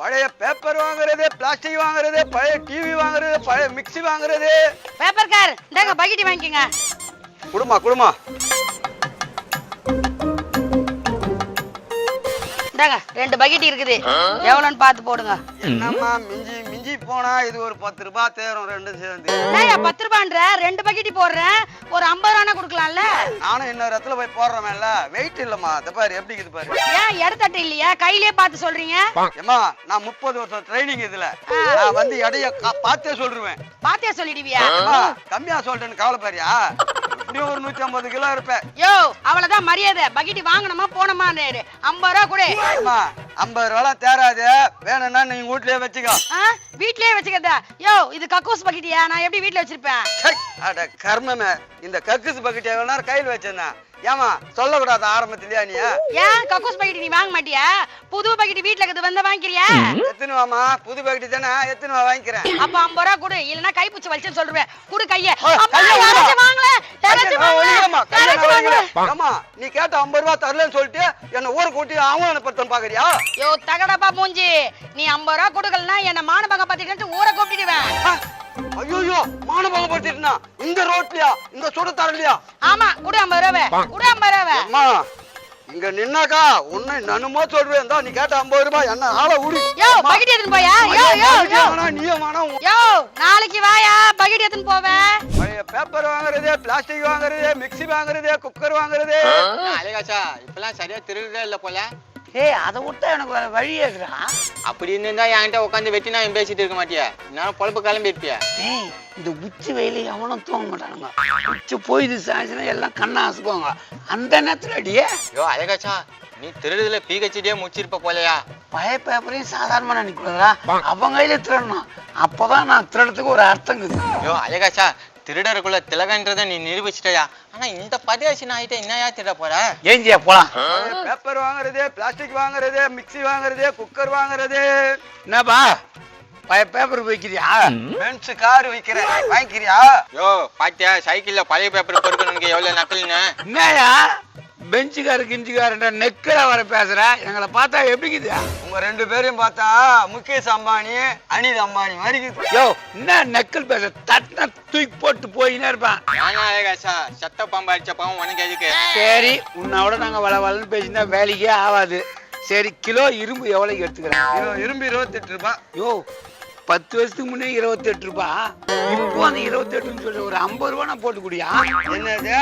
பழைய பேப்பர் வாங்குறது பிளாஸ்டிக் வாங்குறது பழைய டிவி வாங்குறது பழைய மிக்ஸி வாங்குறது. பேப்பர் கார் இந்தாங்க பக்கெட்டி வாங்கிக்கோங்க. குடுமா குடுமா. இந்தாங்க ரெண்டு பக்கெட்டி இருக்குது. எவ்வளோன்னு பார்த்து போடுங்க. என்னம்மா மிஞ்சி போனா இது ஒரு பத்து ரூபாய் தேரும் ரெண்டும் சேர்ந்து. பத்து ரூபான்ற? ரெண்டு பக்கெட்டி போடுறேன். ஒரு ஐம்பது ரூபானா கொடுக்கலாம்ல? நானும் இன்னொரு இடத்துல போய் போடுறேன்ல வெயிட் இல்லம்மா இந்த பாரு எப்படி இருக்குது பாரு. ஏன் இடத்தட்டு இல்லையா? கையிலே பார்த்து சொல்றீங்க? ஏம்மா நான் முப்பது வருஷம் ட்ரைனிங் இதுல. நான் வந்து எடைய பார்த்தே சொல்லிடுவேன் பார்த்தே சொல்லிடுவியா? கம்மியா சொல்லிட்டேன்னு கவலைப்பாரியா ஒரு நூத்தி ஐம்பது கிலோ இருப்பேன் யோ அவ்வளவுதான் மரியாதை. பக்கெட்டி வாங்கணுமா போனோமா ஐம்பது ரூபா கொடு. ஐம்பது ரூபாலாம் தேராது வேணும்னா நீங்க வீட்லயே வச்சுக்கோ. வீட்லயே வச்சுக்கதா யோ இது கக்கூஸ் பக்கெட்டியா? நான் எப்படி வீட்ல வச்சிருப்பேன்? ச்சை, அட கர்மமே. இந்த கக்குசு பக்கெட் எவ்வளவு நேரம் கையில் வச்சிருந்தேன்? ஏமா சொல்லக்கூடாது ஆரம்பத்திலயா நீ? ஏன் கக்கூஸ் பக்கெட்டி நீ வாங்க மாட்டியா? புது பக்கெட்டி வீட்ல இருக்குது வந்தா வாங்கிக்கிறியா? எத்தனை வாமா புது பக்கெட் தானே எத்தனை வா வாங்கிக்கிறேன். அப்ப ஐம்பது ரூபா கொடு இல்லன்னா கைப்பூச்சி வலிச்சுன்னு சொல்றேன் குடு கைய. நீ கேட்ட ஐம்பது ரூபா தரலன்னு சொல்லிட்டு என்ன ஊரை கூட்டி அவங்க அனுப்புறதுன்னு பாக்குறியா? யோ தகடப்பா மூஞ்சி. நீ ஐம்பது ரூபா கொடுக்கலன்னா என்ன மானபங்க பாத்துட்டு ஊரை கூப்பிட்டுடுவேன். ஐயோ மானபங்கப்படுத்திட்டுனா. இந்த ரோட்லயா? இந்த சுட தரலையா ஆமா குடு ஐம்பது ரூபாவை குடு ஐம்பது அம்மா இங்க நின்னாக்கா உன்னை நனுமோ சொல்றேன். இந்தா, நீ கேட்ட ஐம்பது ரூபாய் என்ன ஆளை விடு யோ பக்கெட் எடுத்துன்னு போயா? யோ யோ யோ. நீயும் வேணாம் யோ நாளைக்கு வாயா? பக்கெட் எடுத்துன்னு போவேன் பேப்பர் வாங்குறது பிளாஸ்டிக் வாங்குறது மிக்ஸி வாங்குறது குக்கர் வாங்குறது. அழகாச்சா இப்பெல்லாம் சரியா திருடுறதே இல்ல போல. ஏய் அதை விட்டா எனக்கு வேற வழியே இருக்குடா அப்படி இருந்தா என்கிட்ட உட்காந்து வெட்டி நான் பேசிட்டு இருக்க மாட்டியா? நான் பொழப்பு கிளம்பி இருப்பியா? டேய் இந்த உச்சி வெயில எவனும் தூங்க மாட்டானுங்க. உச்சி போயிது சாய்ச்சுனா எல்லாம் கண்ணை அசுக்குவாங்க அந்த நேரத்துல அடியே ஐயோ அழகாச்சா நீ திருடுதுல பிஹெச்டியே முடிச்சிருப்ப போலயா? பழைய பேப்பரையும் சாதாரணமா நினைக்கூடாதா அவங்க கையில திருடணும். அப்பதான் நான் திருடத்துக்கு ஒரு அர்த்தம் இருக்குது. ஐயோ அழகாச்சா திருடருக்குள்ள திலகன்றத நீ நிரூபிச்சிட்டயா? ஆனா இந்த பதிவாசி நாயிட்ட என்னயா திருட போற? ஏஞ்சியா போலாம். பேப்பர் வாங்குறது பிளாஸ்டிக் வாங்குறது மிக்ஸி வாங்குறது குக்கர் வாங்குறது. என்னப்பா? பழைய பேப்பர் வைக்கிறியா? பென்ஸ் கார் விக்கிறேன் வாங்கிக்கிறியா? யோ பாத்தியா சைக்கிள்ல பழைய பேப்பர் பொறுக்கணுங்க எவ்வளவு நக்கல்னு என்னயா பெஞ்சுக்காரு கிஞ்சுக்காருன்ற நெக்கில வர பேசுற. எங்களை பார்த்தா எப்படிக்குது உங்க ரெண்டு பேரையும் பார்த்தா முகேஷ் அம்பானி அனில் அம்பானி மாதிரி. யோ என்ன நெக்கல் பேச? தட்டின தூக்கி போட்டு போயினே இருப்பான். அழகாச்சா சத்த பாம்பு அடிச்ச பாவம் உனக்கு எதுக்கு? சரி உன்னோட நாங்க வள வளன்னு பேசினா வேலைக்கே ஆகாது. சரி கிலோ இரும்பு எவ்வளவு எடுத்துக்கிறேன்? இரு- இரும்பு இருபத்தெட்டு ரூபாய். யோ பத்து வருஷத்துக்கு முன்னே இருபத்தெட்டு ரூபா. இப்போ அந்த இருபத்தெட்டுன்னு சொல்லி ஒரு ஐம்பது ரூபா நான் போட்டு குடியா? என்னது?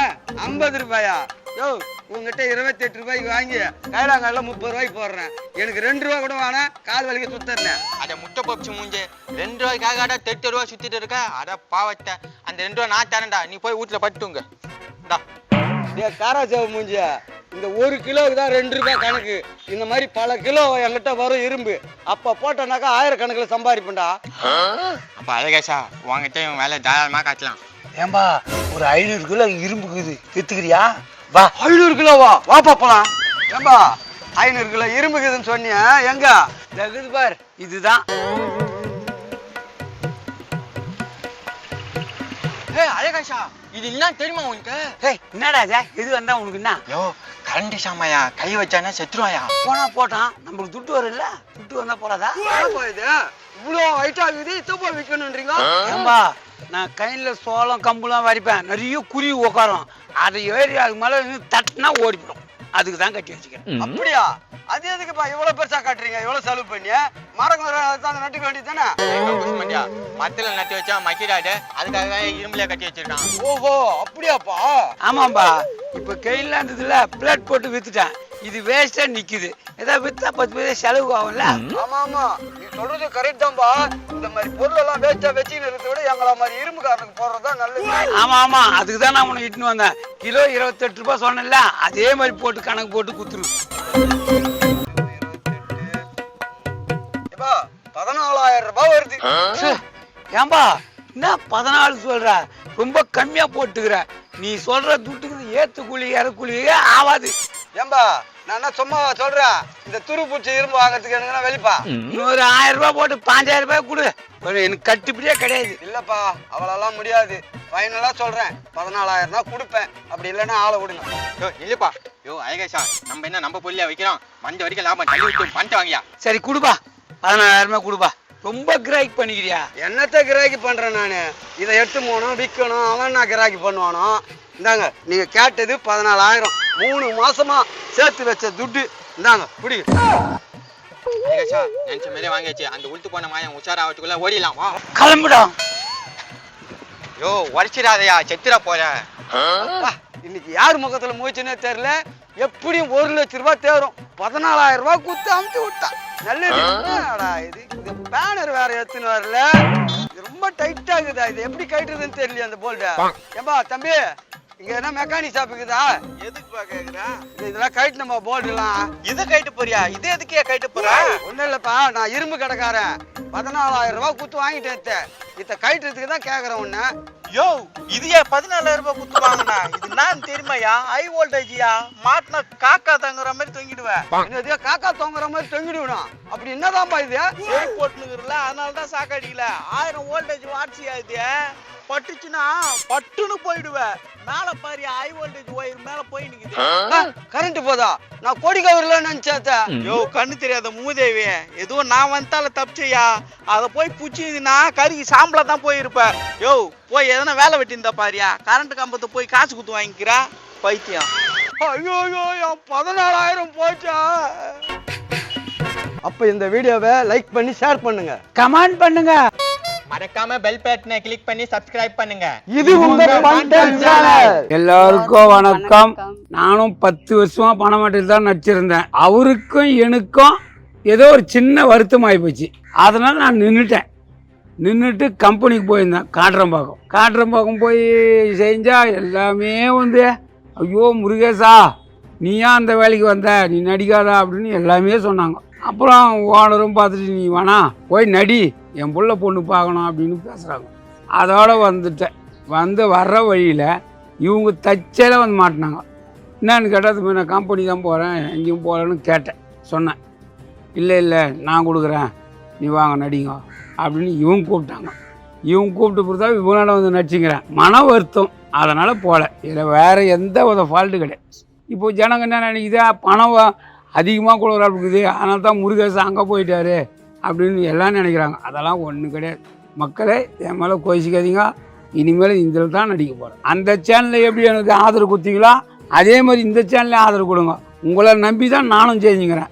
ஐம்பது ரூபாயா? யோ உங்ககிட்ட இருபத்தெட்டு ரூபாய்க்கு வாங்கி கைலாங்கால முப்பது ரூபாய்க்கு போடுறேன். எனக்கு ரெண்டு ரூபா கூட வேணாம் கால் வலிக்க சுத்தறேன். அட முட்டை பப்சி மூஞ்சு. ரெண்டு ரூபாய்க்காக அட தெட்டு ரூபா சுத்திட்டு இருக்க? அட பாவத்தை. அந்த ரெண்டு ரூபா நான் தரேன்டா. நீ போய் வீட்டுல பட்டுங்க டே காராசேவ மூஞ்சி இந்த ஒரு கிலோவுக்கு தான் ரெண்டு ரூபாய் கணக்கு. இந்த மாதிரி பல கிலோ என்கிட்ட வரும் இரும்பு. அப்ப போட்டோன்னாக்கா ஆயிரக்கணக்கில் சம்பாதிப்பேன்டா. அப்ப அழகேஷா உங்ககிட்ட இவன் வேலை தாராளமா காட்டலாம் ஏம்பா ஒரு ஐநூறு கிலோ இரும்புக்குது வித்துக்கிறியா? வா. ஐநூறு கிலோவா? வாப்பா போலாம் ஏம்பா ஐநூறு கிலோ இரும்புக்குதுன்னு சொன்னியா எங்க? தகுது பார் இதுதான். அழகேஷா இது என்ன தெரியுமா உனக்கு? ஏய் என்னடா இது? எது வந்தா உனக்கு என்ன? யோ கரண்ட் சாமாயா கை வச்சானா செத்துருவாயா? போனா போட்டான். நம்மளுக்கு துட்டு வரும்ல? துட்டு வந்தா போறாதா இது? இவ்வளோ ஹைட் ஆகுது இத்த போய் விற்கணுன்றீங்க? ஏம்பா நான் கையில சோளம் கம்புலாம் வரிப்பேன். நிறைய குருவி உட்காரும் அதை ஏறி அது மேல தட்டினா ஓடிவிடும் அதுக்கு தான் கட்டி வச்சுக்கிறேன். அப்படியா? அது எதுக்குப்பா இவ்வளவு பெருசா காட்டுறீங்க? இவ்வளவு செலவு பண்ணி மரம் தான் நட்டுக்க வேண்டியது தானே? குஷ்மண்டியா மரத்துல நட்டு வச்சா மக்கிடாடு அதுக்காக தான் இரும்புல கட்டி வச்சிருக்கான். ஓஹோ அப்படியாப்பா? ஆமாம்பா. இப்ப கையில இருந்ததுல பிளேட் போட்டு வித்துட்டேன். இது வேஸ்டா நிக்குது. ஏதாவது வித்தா பத்து பேர் செலவு ஆகும்ல? ஆமா ஆமா. நீ சொல்றது கரெக்ட் தான்பா. இந்த மாதிரி பொருள் எல்லாம் வேஸ்டா வச்சுன்னு இருக்கிறத விட எங்கள மாதிரி இரும்புக்காரனுக்கு போடுறதுதான் நல்லது. ஆமா ஆமா. அதுக்கு தான் நான் உனக்கு இட்டுன்னு வந்தேன். கிலோ இருபத்தெட்டு ரூபாய் சொன்னேன்ல. அதே மாதிரி போட்டு கணக்கு போட்டு குத்துரு. ஏப்பா பதினாலாயிரம் ரூபாய் வருது. ஏம்பா என்ன பதினாலு சொல்ற? ரொம்ப கம்மியா போட்டுக்கிற. நீ சொல்ற துட்டுக்கு ஏத்து கூலி இறக்கூலியே ஆவாது. ஏம்பா நான் சும்மா சொல்றேன் இந்த துரு பூச்சி இரும்பு வாங்குறதுக்கு எனக்கு வெளிப்பா இன்னொரு ஆயிரம் ரூபாய் போட்டு பாஞ்சாயிரம் ரூபாய் கொடு. எனக்கு கட்டுப்படியே கிடையாது. இல்லப்பா அவளெல்லாம் முடியாது. ஃபைனலா சொல்றேன் பதினாலாயிரம் தான் கொடுப்பேன். அப்படி இல்லைன்னா ஆளை விடுங்க. யோ இல்லப்பா. யோ அழகேஷா நம்ம என்ன நம்ம பொருளியா வைக்கிறோம்? மஞ்ச வரைக்கும் லாபம் தள்ளி விட்டு பணத்தை வாங்கியா? சரி கொடுப்பா. பதினாயிரமே கொடுப்பா. ரொம்ப கிராக் பண்ணிக்கிறியா? என்னத்த கிராக்கி பண்றேன் நான்? இதை எடுத்து போகணும் விற்கணும் அவன் நான் கிராக்கி பண்ணுவானோ? இந்தாங்க நீங்க கேட்டது பதினாலாயிரம். மூணு மாசமா சேர்த்து வச்ச துட்டு. இந்தாங்க குடி ஏகேஷா நினைச்ச மாதிரியே வாங்கியாச்சு. அந்த உளுத்து போன மாயம் உஷார் ஆகிறதுக்குள்ள ஓடிடலாம். வா. கிளம்பிடா. யோ உடச்சிடாதயா செத்துற போற. இன்னைக்கு யார் முகத்துல மூச்சுன்னே தெரியல? எப்படியும் ஒரு லட்ச ரூபாய் தேரும். பதினாலாயிரம் ரூபாய் குத்து அமுச்சு விட்டா நல்லது என்னடா இது? இந்த பேனர் வேற எடுத்துன்னு வரல. இது ரொம்ப டைட்டா இருக்குதா இது எப்படி கட்டுறதுன்னு தெரியல அந்த போல்ட ஏம்பா தம்பி இங்க என்ன மெக்கானிக் ஷாப் இருக்குதா? எதுக்குப்பா இதெல்லாம் கைட்டு நம்ம போல்டு எல்லாம்? இதை கைட்டு போறியா? இது எதுக்கே கைட்டு போற? ஒண்ணும் இல்லப்பா நான் இரும்பு கடைக்காரன். பதினாலாயிரம் ரூபாய் குத்து வாங்கிட்டேன் இத்த. கட்டுறதுக்கு தான் கேக்குறேன் உன்ன. யோ இது ஏன் பதினாலாயிரம் ரூபாய் குத்து வாங்கினா? இது நான் தெரியுமாயா ஹை வோல்டேஜ்யா மாட்டின காக்கா தங்குற மாதிரி தொங்கிடுவேன் என்னது காக்கா தொங்குற மாதிரி தொங்கிடு விடும் அப்படி என்னதான்ப்பா இது? போட்டுனுக்குறல அதனால தான் சாக்காடிக்கல ஆயிரம் வோல்டேஜ் வாட்சியா இது? பட்டுச்சுன்னா பட்டுன்னு போயிடுவேன் மேல பாரு ஹை வோல்டேஜ் ஒயர் மேல போய் நிக்குது. கரண்ட் போதா? நான் கொடி கவர்ல நினைச்சேத்த யோ கண்ணு தெரியாத மூதேவி எதுவும் நான் வந்தால தப்பிச்சையா? அதை போய் புச்சிதுன்னா கருகி சாம்பலா தான் போயிருப்ப. யோ போய் எதனா வேலை வெட்டியிருந்தா பாரியா? கரண்ட் கம்பத்தை போய் காசு குத்து வாங்கிக்கிறா? பைத்தியம். ஐயோ ஐயோ பதினாலாயிரம் போச்சா? அப்ப இந்த வீடியோவை லைக் பண்ணி ஷேர் பண்ணுங்க. கமெண்ட் பண்ணுங்க. மறக்காம பெல் பட்டனை கிளிக் பண்ணி சப்ஸ்கிரைப் பண்ணுங்க. இது உங்க. எல்லாருக்கும் வணக்கம். நானும் பத்து வருஷமா பணமாட்டில் தான் நடிச்சிருந்தேன். அவருக்கும் எனக்கும் ஏதோ ஒரு சின்ன வருத்தம் ஆகிப்போச்சு அதனால நான் நின்றுட்டேன் நின்றுட்டு கம்பெனிக்கு போயிருந்தேன். காட்டுறம்பாக்கம் காட்டுறம்பாக்கம் போய் செஞ்சா எல்லாமே வந்து ஐயோ முருகேசா நீ ஏன் அந்த வேலைக்கு வந்த? நீ நடிக்காதா? அப்படின்னு எல்லாமே சொன்னாங்க. அப்புறம் ஓனரும் பார்த்துட்டு நீ வேணா போய் நடி. என் பிள்ளை பொண்ணு பார்க்கணும் அப்படின்னு பேசுகிறாங்க அதோட வந்துட்டேன். வந்து வர்ற வழியில் இவங்க தச்சையில் வந்து மாட்டினாங்க. என்னன்னு கேட்டால் நான் கம்பெனி தான் போகிறேன் எங்கேயும் போகிறேன்னு கேட்டேன். சொன்னேன். இல்லை இல்லை நான் கொடுக்குறேன். நீ வாங்க நடிங்க. அப்படின்னு இவங்க கூப்பிட்டாங்க. இவங்க கூப்பிட்டு கொடுத்தா இவங்களோட வந்து நடிச்சுங்கிறேன் மன வருத்தம். அதனால் போகல இதில் வேறு எந்த ஒரு ஃபால்ட்டு கிடையாது. இப்போ ஜனங்க என்ன நினைக்குது? பணம் அதிகமாக கொடுக்குறா இருக்குது. அதனால தான் முருகேசன் அங்கே போயிட்டாரு. அப்படின்னு எல்லாம் நினைக்கிறாங்க. அதெல்லாம் ஒன்றும் கிடையாது. மக்களே என் மேலே கோச்சிக்காதீங்க இனிமேல் இதில் தான் நடிக்க போகிறேன் அந்த சேனலில் எப்படி எனக்கு ஆதரவு கொடுத்தீங்களோ அதே மாதிரி இந்த சேனல்லையும் ஆதரவு கொடுங்க. உங்களை நம்பி தான் நானும் செஞ்சுக்கிறேன்.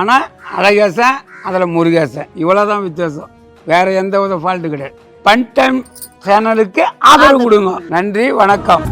ஆனால் அழகேசன் அதில் முருகேசன். இவ்வளோ தான் வித்தியாசம். வேறு எந்த வித ஃபால்ட்டு கிடையாது. பன் டைம் சேனலுக்கு ஆதரவு கொடுங்க. நன்றி வணக்கம்.